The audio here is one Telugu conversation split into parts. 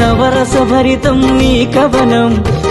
నవరసభరితం నీ కవనం.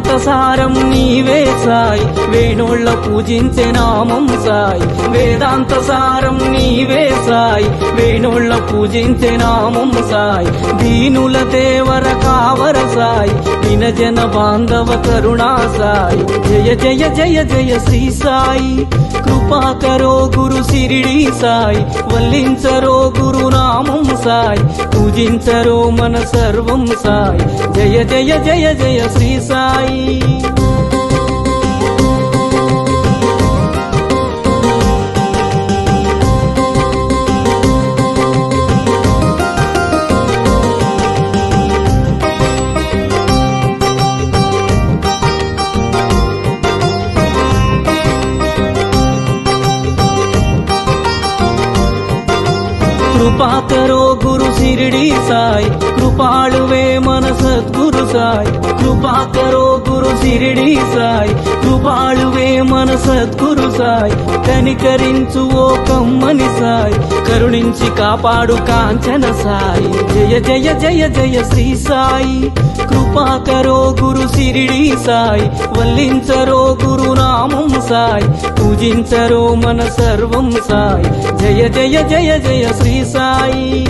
వేదాంతసారం నీవే సాయి. వేణుళ్ళ పూజించే నామం సాయి. వేదాంతసారం నీవే సాయి. వేణుళ్ళ పూజించే నామం సాయి. దీనుల దేవర కావర సాయి. వినజన బాంధవ కరుణా సాయి. జయ జయ జయ జయ శ్రీ సాయి. కృపాకరో గురు షిరిడి సాయి వల్లించరో గురునామం సాయి పూజించరో మన సర్వం సాయి. జయ జయ జయ జయ శ్రీ సాయి. కృపాకరో గురు సిరిడి సాయి. కృపాళువే మన సద్గురు సాయి. కృపాకరో గురు సిరిడి సాయి. కృపాళువే మన సద్గురు సాయి. కనికరించు ఓ కమ్మని సాయి. కరుణించి కాపాడు కాంచన సాయి. జయ జయ జయ జయ శ్రీ సాయి. కృపాకరో గురు సిరిడి సాయి. వల్లించరో గురు నామం సాయి. పూజించరో మన సర్వం సాయి. జయ జయ జయ జయ శ్రీ సాయి.